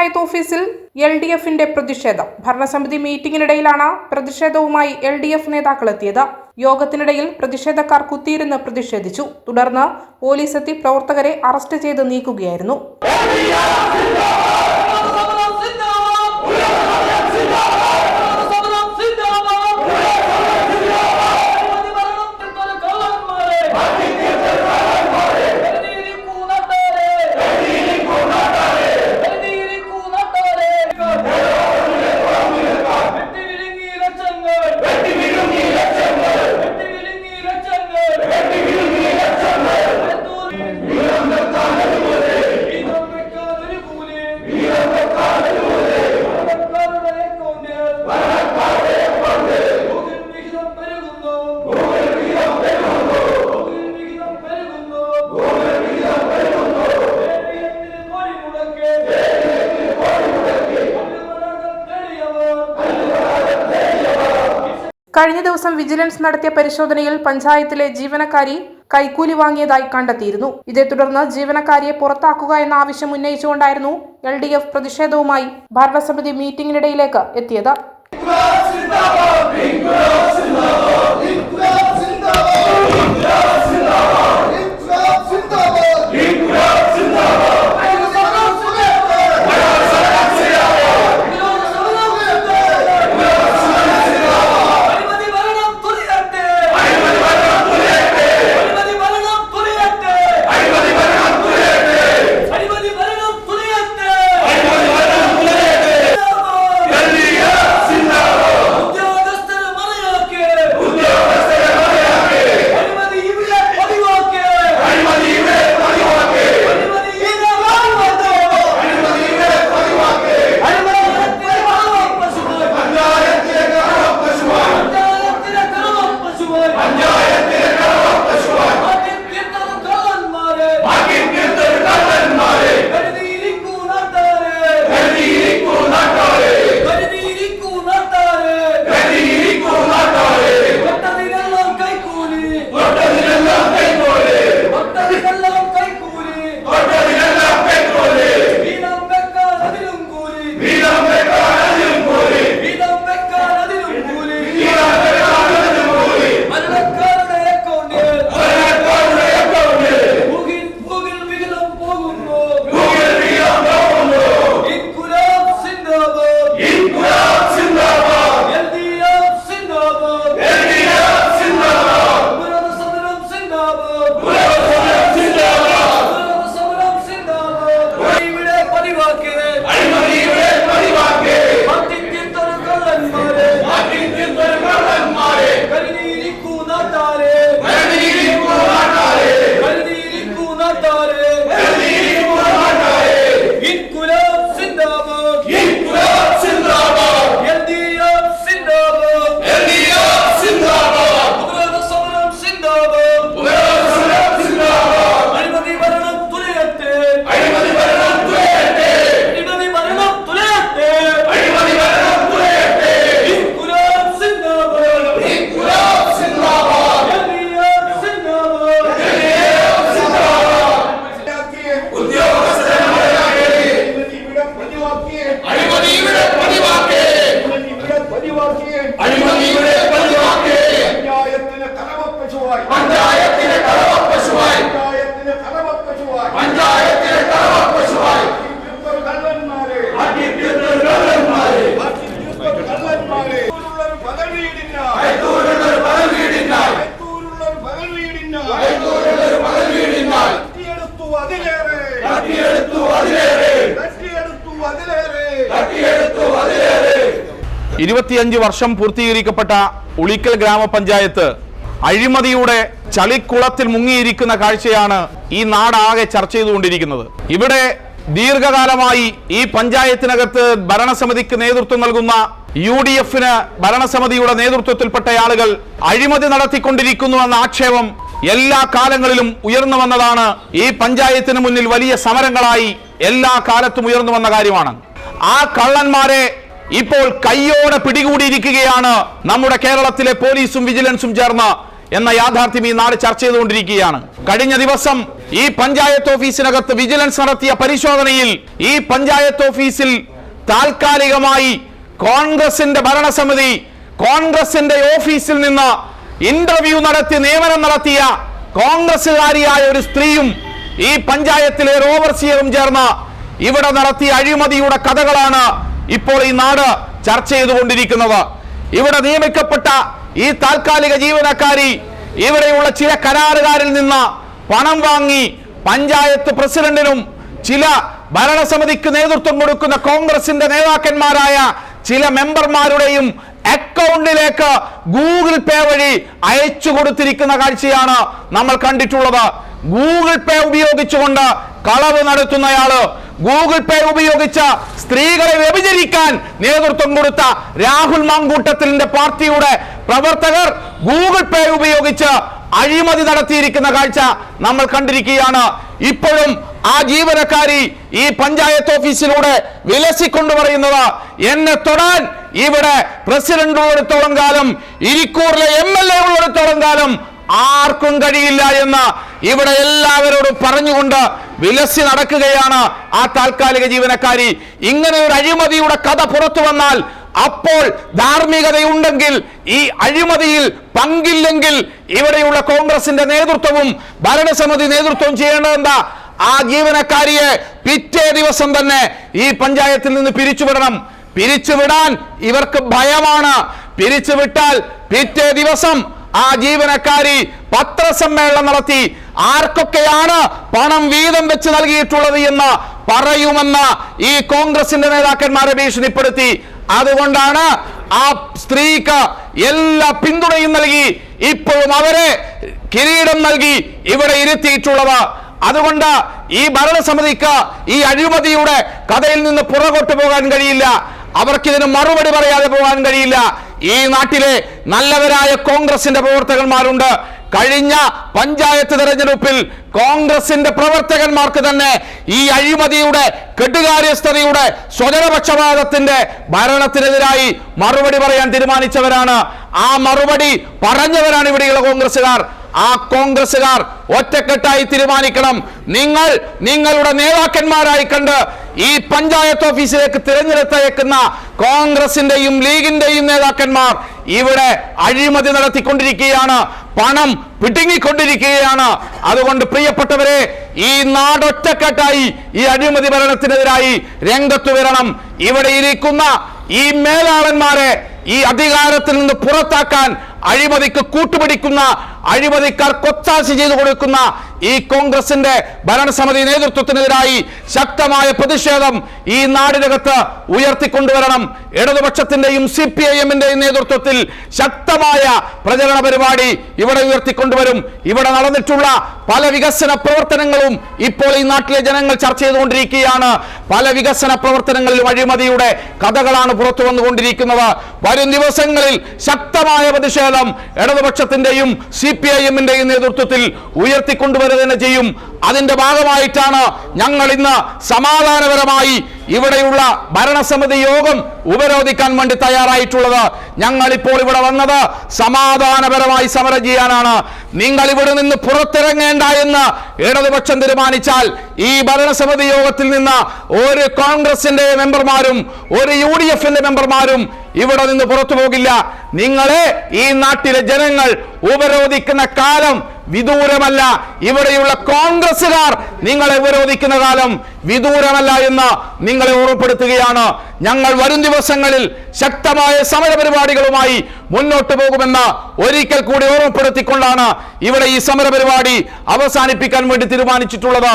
പഞ്ചായത്ത് ഓഫീസിൽ L D എഫിന്റെ പ്രതിഷേധം. ഭരണസമിതി മീറ്റിംഗിനിടയിലാണ് പ്രതിഷേധവുമായി എൽ ഡി എഫ് നേതാക്കൾ എത്തിയത് യോഗത്തിനിടയിൽ പ്രതിഷേധക്കാർ കുത്തിയിരുന്ന് പ്രതിഷേധിച്ചു. തുടർന്ന് പോലീസെത്തി പ്രവർത്തകരെ അറസ്റ്റ് ചെയ്ത് നീക്കുകയായിരുന്നു. കഴിഞ്ഞ ദിവസം വിജിലൻസ് നടത്തിയ പരിശോധനയിൽ പഞ്ചായത്തിലെ ജീവനക്കാരി കൈക്കൂലി വാങ്ങിയതായി കണ്ടെത്തിയിരുന്നു. ഇതേ തുടർന്ന് ജീവനക്കാരിയെ പുറത്താക്കുക എന്ന ആവശ്യം ഉന്നയിച്ചുകൊണ്ടായിരുന്നു എൽ ഡി എഫ് പ്രതിഷേധവുമായി ഭരണസമിതി മീറ്റിംഗിനിടയിലേക്ക് എത്തിയത്. ഇരുപത്തിയഞ്ച് വർഷം പൂർത്തീകരിക്കപ്പെട്ട ഉളിക്കൽ ഗ്രാമപഞ്ചായത്ത് അഴിമതിയുടെ ചളിക്കുളത്തിൽ മുങ്ങിയിരിക്കുന്ന കാഴ്ചയാണ് ഈ നാടാകെ ചർച്ച ചെയ്തുകൊണ്ടിരിക്കുന്നത്. ഇവിടെ ദീർഘകാലമായി ഈ പഞ്ചായത്തിനകത്ത് ഭരണസമിതിക്ക് നേതൃത്വം നൽകുന്ന യു ഡി എഫിന് ഭരണസമിതിയുടെ നേതൃത്വത്തിൽപ്പെട്ട ആളുകൾ അഴിമതി നടത്തിക്കൊണ്ടിരിക്കുന്നുവെന്ന ആക്ഷേപം എല്ലാ കാലങ്ങളിലും ഉയർന്നു വന്നതാണ്. ഈ പഞ്ചായത്തിന് മുന്നിൽ വലിയ സമരങ്ങളായി എല്ലാ കാലത്തും ഉയർന്നു വന്ന കാര്യമാണ്. ആ കള്ളന്മാരെ ഇപ്പോൾ കയ്യോടെ പിടികൂടിയിരിക്കുകയാണ്. നമ്മുടെ കേരളത്തിലെ പോലീസും വിജിലൻസും ചേർന്ന് എന്ന യാഥാർത്ഥ്യം ഈ നാട് ചർച്ച ചെയ്തുകൊണ്ടിരിക്കുകയാണ്. കഴിഞ്ഞ ദിവസം ഈ പഞ്ചായത്ത് ഓഫീസിനകത്ത് വിജിലൻസ് നടത്തിയ പരിശോധനയിൽ ഈ പഞ്ചായത്ത് ഓഫീസിൽ താൽക്കാലികമായി കോൺഗ്രസിന്റെ ഭരണസമിതി കോൺഗ്രസിന്റെ ഓഫീസിൽ നിന്ന് ഇന്റർവ്യൂ നടത്തി നിയമനം നടത്തിയ കോൺഗ്രസുകാരിയായ ഒരു സ്ത്രീയും ഈ പഞ്ചായത്തിലെ ഓവർസിയറും ചേർന്ന് ഇവിടെ നടത്തിയ അഴിമതിയുടെ കഥകളാണ് ഇപ്പോൾ ഈ നാട് ചർച്ച ചെയ്തുകൊണ്ടിരിക്കുന്നത്. ഇവിടെ നിയമിക്കപ്പെട്ട ഈ താൽക്കാലിക ജീവനക്കാരി ഇവിടെയുള്ള ചില കരാറുകാരിൽ നിന്ന് പണം വാങ്ങി പഞ്ചായത്ത് പ്രസിഡന്റിനും ചില ഭരണസമിതിക്ക് നേതൃത്വം കൊടുക്കുന്ന കോൺഗ്രസിന്റെ നേതാക്കന്മാരായ ചില മെമ്പർമാരുടെയും അക്കൗണ്ടിലേക്ക് ഗൂഗിൾ പേ വഴി അയച്ചു കൊടുത്തിരിക്കുന്ന കാഴ്ചയാണ് നമ്മൾ കണ്ടിട്ടുള്ളത്. ഗൂഗിൾ പേ ഉപയോഗിച്ചുകൊണ്ട് കളവ് നടത്തുന്നയാൾ ഗൂഗിൾ പേ ഉപയോഗിച്ച് സ്ത്രീകളെ വ്യഭിചരിക്കാൻ നേതൃത്വം കൊടുത്ത രാഹുൽ മാങ്കൂട്ടത്തിന്റെ പാർട്ടിയുടെ പ്രവർത്തകർ ഗൂഗിൾ പേ ഉപയോഗിച്ച് അഴിമതി നടത്തിയിരിക്കുന്ന കാഴ്ച നമ്മൾ കണ്ടിരിക്കുകയാണ്. ഇപ്പോഴും ആ ജീവനക്കാരി ഈ പഞ്ചായത്ത് ഓഫീസിലൂടെ വിലസിക്കൊണ്ട് പറയുന്നത് എന്നെ തൊടാൻ ഇവിടെ പ്രസിഡന്റ് ഉള്ളിടത്തോളം കാലം ഇരിക്കൂറിലെ എം എൽ എ ഉള്ളിടത്തോളം കാലം ആർക്കും കഴിയില്ല എന്ന് ഇവിടെ എല്ലാവരോടും പറഞ്ഞുകൊണ്ട് വിലസി നടക്കുകയാണ് ആ താൽക്കാലിക ജീവനക്കാരി. ഇങ്ങനെ ഒരു അഴിമതിയുടെ കഥ പുറത്തു വന്നാൽ അപ്പോൾ ധാർമ്മികതയുണ്ടെങ്കിൽ ഈ അഴിമതിയിൽ പങ്കില്ലെങ്കിൽ ഇവിടെയുള്ള കോൺഗ്രസിന്റെ നേതൃത്വവും ഭരണസമിതി നേതൃത്വവും ചെയ്യേണ്ടതെന്താ ആ ജീവനക്കാരിയെ പിറ്റേ ദിവസം തന്നെ ഈ പഞ്ചായത്തിൽ നിന്ന് പിരിച്ചുവിടണം. പിരിച്ചുവിടാൻ ഇവർക്ക് ഭയമാണ്. പിരിച്ചുവിട്ടാൽ പിറ്റേ ദിവസം ആ ജീവനക്കാരി പത്രസമ്മേളനം നടത്തി ആർക്കൊക്കെയാണ് പണം വീതം വെച്ച് നൽകിയിട്ടുള്ളത് എന്ന് പറയുമെന്ന് ഈ കോൺഗ്രസിന്റെ നേതാക്കന്മാരെ ഭീഷണിപ്പെടുത്തി. അതുകൊണ്ടാണ് ആ സ്ത്രീക്ക് എല്ലാ പിന്തുണയും നൽകി ഇപ്പോഴും അവരെ കിരീടം നൽകി ഇവിടെ ഇരുത്തിയിട്ടുള്ളത്. അതുകൊണ്ട് ഈ ഭരണസമിതിക്ക് ഈ അഴിമതിയുടെ കഥയിൽ നിന്ന് പുറകോട്ട് പോകാൻ കഴിയില്ല. അവർക്കിതിന് മറുപടി പറയാതെ പോകാൻ കഴിയില്ല. ഈ നാട്ടിലെ നല്ലവരായ കോൺഗ്രസിന്റെ പ്രവർത്തകന്മാരുണ്ട്. കഴിഞ്ഞ പഞ്ചായത്ത് തെരഞ്ഞെടുപ്പിൽ കോൺഗ്രസിന്റെ പ്രവർത്തകന്മാർക്ക് തന്നെ ഈ അഴിമതിയുടെ കെട്ടുകാര്യസ്ഥതയുടെ സ്വജനപക്ഷപാതത്തിന്റെ ഭരണത്തിനെതിരായി മറുപടി പറയാൻ തീരുമാനിച്ചവരാണ്. ആ മറുപടി പറഞ്ഞവരാണ് ഇവിടെയുള്ള കോൺഗ്രസുകാർ ആ കോൺഗ്രസുകാർ ഒറ്റക്കെട്ടായി തീരുമാനിക്കണം. നിങ്ങൾ നിങ്ങളുടെ നേതാക്കന്മാരായി കണ്ട് ഈ പഞ്ചായത്ത് ഓഫീസിലേക്ക് തിരഞ്ഞെടുത്തയക്കുന്ന കോൺഗ്രസിന്റെയും ലീഗിന്റെയും നേതാക്കന്മാർ ഇവിടെ അഴിമതി നടത്തിക്കൊണ്ടിരിക്കുകയാണ്. പണം പിടുങ്ങിക്കൊണ്ടിരിക്കുകയാണ്. അതുകൊണ്ട് പ്രിയപ്പെട്ടവരെ ഈ നാടൊറ്റക്കെട്ടായി ഈ അഴിമതി ഭരണത്തിനെതിരായി രംഗത്തു വരണം. ഇവിടെ ഇരിക്കുന്ന ഈ മേലാളന്മാരെ ഈ അധികാരത്തിൽ നിന്ന് പുറത്താക്കാൻ അഴിമതിക്ക് കൂട്ടുപിടിക്കുന്ന അഴിമതിക്കാർ കൊത്താശി ചെയ്തു കൊടുക്കുന്ന ഈ കോൺഗ്രസിന്റെ ഭരണസമിതി നേതൃത്വത്തിനെതിരായി ശക്തമായ പ്രതിഷേധം ഈ നാടിനകത്ത് ഉയർത്തിക്കൊണ്ടുവരണം. ഇടതുപക്ഷത്തിന്റെയും സി പി ഐ എമ്മിന്റെയും നേതൃത്വത്തിൽ ശക്തമായ പ്രചരണ പരിപാടി ഇവിടെ ഉയർത്തിക്കൊണ്ടുവരും. ഇവിടെ നടന്നിട്ടുള്ള പല വികസന പ്രവർത്തനങ്ങളും ഇപ്പോൾ ഈ നാട്ടിലെ ജനങ്ങൾ ചർച്ച ചെയ്തുകൊണ്ടിരിക്കുകയാണ്. പല വികസന പ്രവർത്തനങ്ങളിൽ അഴിമതിയുടെ കഥകളാണ് പുറത്തു വന്നുകൊണ്ടിരിക്കുന്നത്. വരും ദിവസങ്ങളിൽ ശക്തമായ പ്രതിഷേധം ഇടതുപക്ഷത്തിന്റെയും സി പി ഐ എമ്മിന്റെയും നേതൃത്വത്തിൽ ഉയർത്തിക്കൊണ്ടുവരുക തന്നെ ചെയ്യും. അതിന്റെ ഭാഗമായിട്ടാണ് ഞങ്ങൾ ഇന്ന് സമാധാനപരമായി ഇവിടെയുള്ള ഭരണസമിതി യോഗം ഉപരോധിക്കാൻ വേണ്ടി തയ്യാറായിട്ടുള്ളത്. ഞങ്ങൾ ഇപ്പോൾ ഇവിടെ വന്നത് സമാധാനപരമായി സമരം ചെയ്യാനാണ്. നിങ്ങൾ ഇവിടെ നിന്ന് പുറത്തിറങ്ങേണ്ട എന്ന് ഇടതുപക്ഷം തീരുമാനിച്ചാൽ ഈ ഭരണസമിതി യോഗത്തിൽ നിന്ന് ഒരു കോൺഗ്രസിന്റെ മെമ്പർമാരും ഒരു യു ഡി എഫിന്റെ മെമ്പർമാരും ഇവിടെ നിന്ന് പുറത്തു പോകില്ല. നിങ്ങളെ ഈ നാട്ടിലെ ജനങ്ങൾ ഉപരോധിക്കുന്ന കാലം വിദൂരമല്ല. ഇവിടെയുള്ള കോൺഗ്രസുകാർ നിങ്ങളെ ഉപരോധിക്കുന്ന കാലം വിദൂരമല്ല എന്ന് നിങ്ങളെ ഓർമ്മപ്പെടുത്തുകയാണ്. ഞങ്ങൾ വരും ദിവസങ്ങളിൽ ശക്തമായ സമര പരിപാടികളുമായി മുന്നോട്ട് പോകുമെന്ന് ഒരിക്കൽ കൂടി ഓർമ്മപ്പെടുത്തിക്കൊണ്ടാണ് ഇവിടെ ഈ സമര പരിപാടി അവസാനിപ്പിക്കാൻ വേണ്ടി തീരുമാനിച്ചിട്ടുള്ളത്.